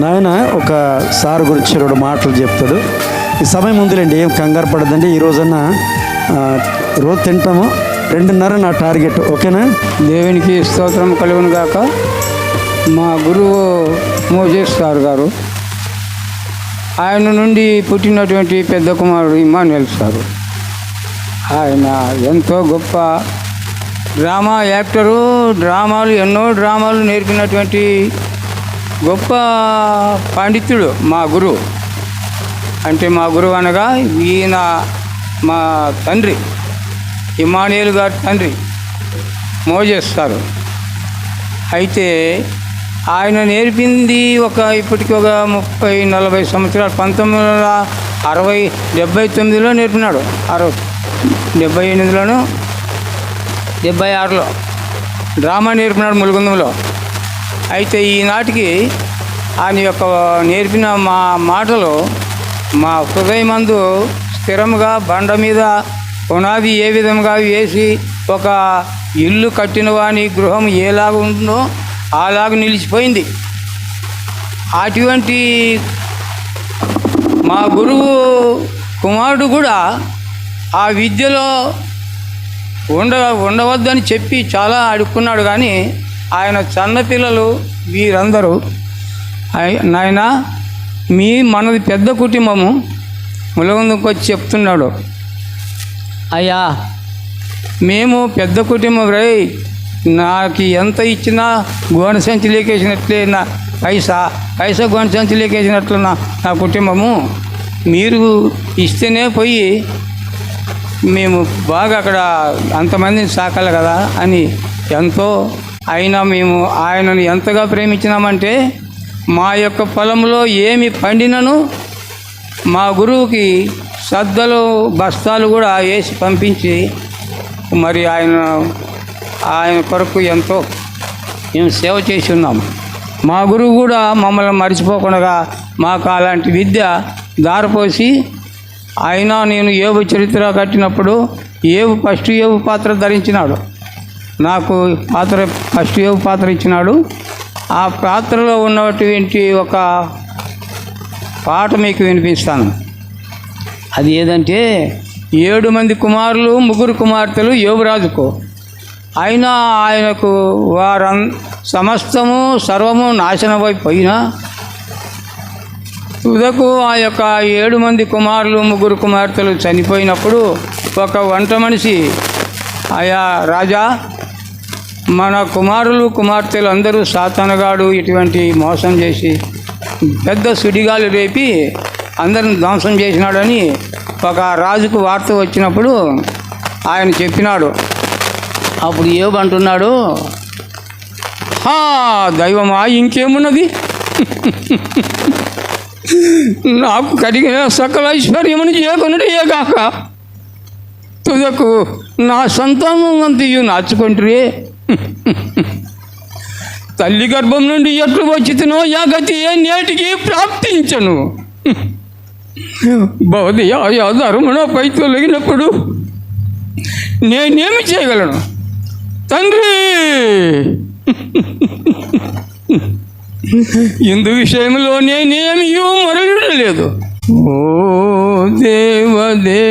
నాయన ఒక సార్ గురించి రెండు మాటలు చెప్తాడు. ఈ సమయం ముందులేండి ఏం కంగారు పడదండి ఈ రోజున రోజు తింటాము. రెండున్నర నా టార్గెట్ ఓకేనా? దేవునికి స్తోత్రం కలుగును గాక మా గురువు మోజేష్ సార్ గారు ఆయన నుండి పుట్టినటువంటి పెద్ద కుమారుడు ఇమానుయల్ సారు. ఆయన ఎంతో గొప్ప డ్రామా యాక్టరు డ్రామాలు ఎన్నో డ్రామాలు నేర్పినటువంటి గొప్ప పాండిత్యుడు మా గురువు. అంటే మా గురువు అనగా ఈయన మా తండ్రి ఇమానియల్ గారి తండ్రి మోజేస్తారు అయితే ఆయన నేర్పింది ఒక ఇప్పటికి ఒక ముప్పై నలభై సంవత్సరాలు పంతొమ్మిది వందల అరవై డెబ్బై తొమ్మిదిలో నేర్పినాడు. అరవై డెబ్బై ఎనిమిదిలోను డెబ్బై ఆరులో డ్రామా నేర్పినాడు ములుగుందంలో. అయితే ఈనాటికి ఆయన యొక్క నేర్పిన మా మాటలు మా హృదయమందు స్థిరముగా బండ మీద పునాది ఏ విధంగా వేసి ఒక ఇల్లు కట్టిన వాని గృహం ఏలాగా ఉంటుందో అలాగ నిలిచిపోయింది. అటువంటి మా గురువు కుమారుడు కూడా ఆ విద్యలో ఉండ ఉండవద్దని చెప్పి చాలా అడుక్కున్నాడు కానీ ఆయన చిన్నపిల్లలు వీరందరూ. నాయన మీ మనది పెద్ద కుటుంబము ములగందుకు వచ్చి చెప్తున్నాడు. అయ్యా. మేము పెద్ద కుటుంబం రై నాకు ఎంత ఇచ్చినా గోన సంచి లేకేసినట్లే నా పైసా పైసా గోన సంచి లేకేసినట్లు నా నా కుటుంబము. మీరు ఇస్తేనే పోయి మేము బాగా అక్కడ అంతమందిని సాకాలి కదా అని ఎంతో అయినా మేము ఆయనను ఎంతగా ప్రేమించినామంటే మా యొక్క పొలంలో ఏమి పండినను మా గురువుకి సద్దలు బస్తాలు కూడా వేసి పంపించి మరి ఆయన ఆయన కొరకు ఎంతో మేము సేవ చేసి ఉన్నాం మా గురువు కూడా మమ్మల్ని మర్చిపోకుండా మాకు అలాంటి విద్య దారిపోసి అయినా నేను ఏవు చరిత్ర కట్టినప్పుడు ఏవు ఫస్ట్ ఏవు పాత్ర ధరించినాడు. నాకు పాత్ర ఫస్ట్ ఏవు పాత్ర ఇచ్చినాడు. ఆ పాత్రలో ఉన్నటువంటి ఒక పాట మీకు వినిపిస్తాను. అది ఏదంటే ఏడు మంది కుమారులు ముగ్గురు కుమార్తెలు యోగురాజుకు అయినా ఆయనకు వారం సమస్తము సర్వము నాశనమైపోయినా తుదకు ఆ యొక్క ఏడు మంది కుమారులు ముగ్గురు కుమార్తెలు చనిపోయినప్పుడు ఒక వంట మనిషి ఆయా రాజా మన కుమారులు కుమార్తెలు అందరూ సాతనగాడు ఇటువంటి మోసం చేసి పెద్ద సుడిగాలు రేపి అందరిని ధ్వంసం చేసినాడని ఒక రాజుకు వార్త వచ్చినప్పుడు ఆయన చెప్పినాడు. అప్పుడు ఏమంటున్నాడు హా దైవమా ఇంకేమున్నది? నాకు కలిగిన సకల ఐశ్వర్యమును చేయకున్నది కాక తుదకు నా సంతానం అంతయు నాచుకుంటురే. తల్లి గర్భం నుండి ఎట్లు వచ్చితునో యాగతి ఏ నేటికి ప్రాప్తించను. భవదయా ధర్మణపై తొలగినప్పుడు నేనేమి చేయగలను? తండ్రి! ఇందు విషయంలో నేనేమి మరగలేదు ఓ దేవదే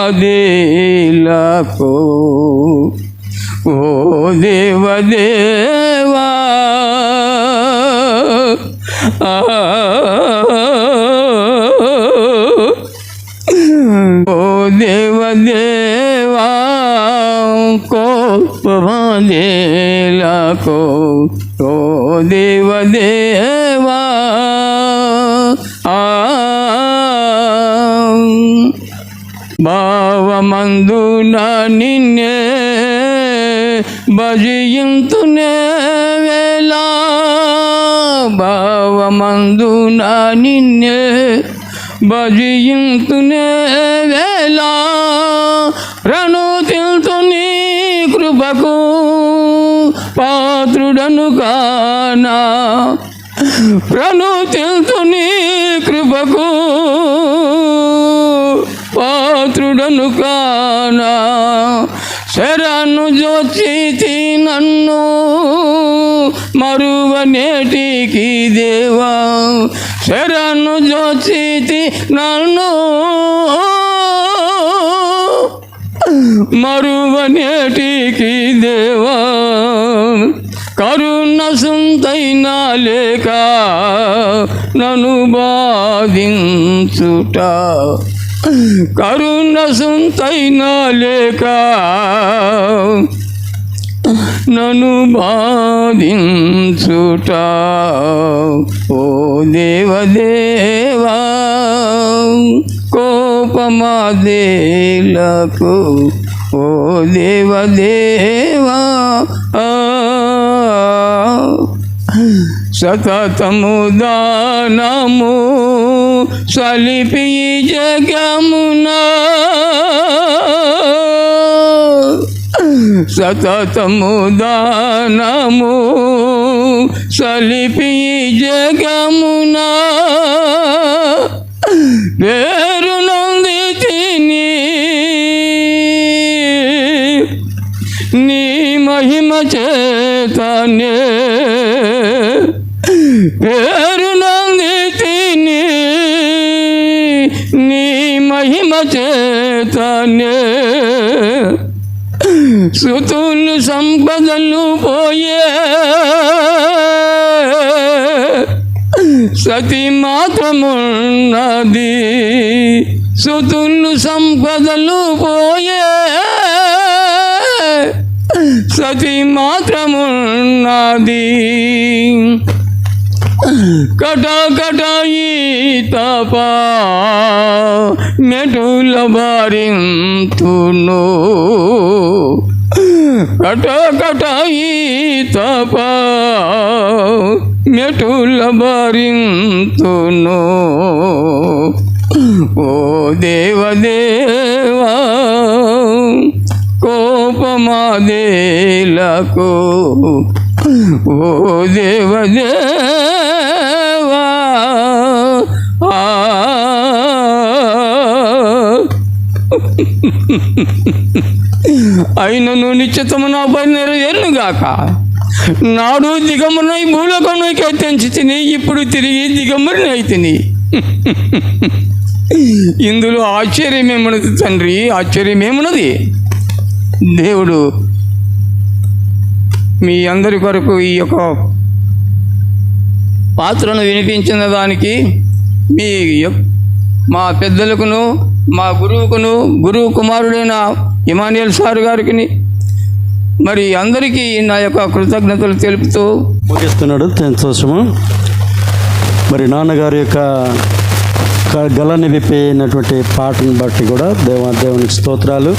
దేవదేవా కోపమాదేలకు ఓ దేవదేవా ఆ ఓ దేవదేవా కోపమాదేలకు ఓ దేవదేవా భావమందున నిన్నే భజయింతునే వేలా భావమందున నిన్నే భజయింతునే వేలా రణుతిల్తు నీ కృపకు పాత్రుడను కానా. ప్రణుతిల్తు నీ కృపకు పాత్రుడను కానా? శరణు జోచితి నన్ను మరువ నేటికి దేవా? శరణు జోచితి నన్ను మరువ నేటికి దేవా? కరుణ సుంతైనా లేక నన్ను బాధించుట కరుణ సొంతైనా లేక నన్ను బాధించుట. ఓ దేవదేవా కోపమాదేలకు ఓ దేవదేవా. సతతము దానము సలిపి జగమునా. సతతము దానము సలిపి జగమునా. పేరు నంది తిని నీ మహిమ చేతనే సుతులు సంపదలు పోయే. సతి మాత్రమున్నది. సుతులు సంపదలు పోయే. సతి మాత్రమున్నది. కటకటాయి తప మెటుల బారింతును కట తప మెటుల బారింతును ఓ దేవదేవా కోపమాదేలకు ఓ దేవదేవా ఆ. అయినను నిశ్చితము నా పని నెరవేరుగాక నాడు దిగమునై భూలోకమునకి తెంచి తిని ఇప్పుడు తిరిగి దిగమునై తిని. ఇందులో ఆశ్చర్యమేమున్నది తండ్రి? ఆశ్చర్యమేమున్నది? దేవుడు మీ అందరి కొరకు ఈ యొక్క పాత్రను వినిపించిన దానికి మీ మా పెద్దలకును మా గురువుకును గురువు కుమారుడైన ఇమానియల్ సార్ గారికి మరి అందరికీ నా యొక్క కృతజ్ఞతలు తెలుపుతూ ముగిస్తున్నాడు సంతోషము మరి నాన్నగారి యొక్క క- గలని విప్పినటువంటి పాటను బట్టి కూడా దేవ దేవునికి స్తోత్రాలు.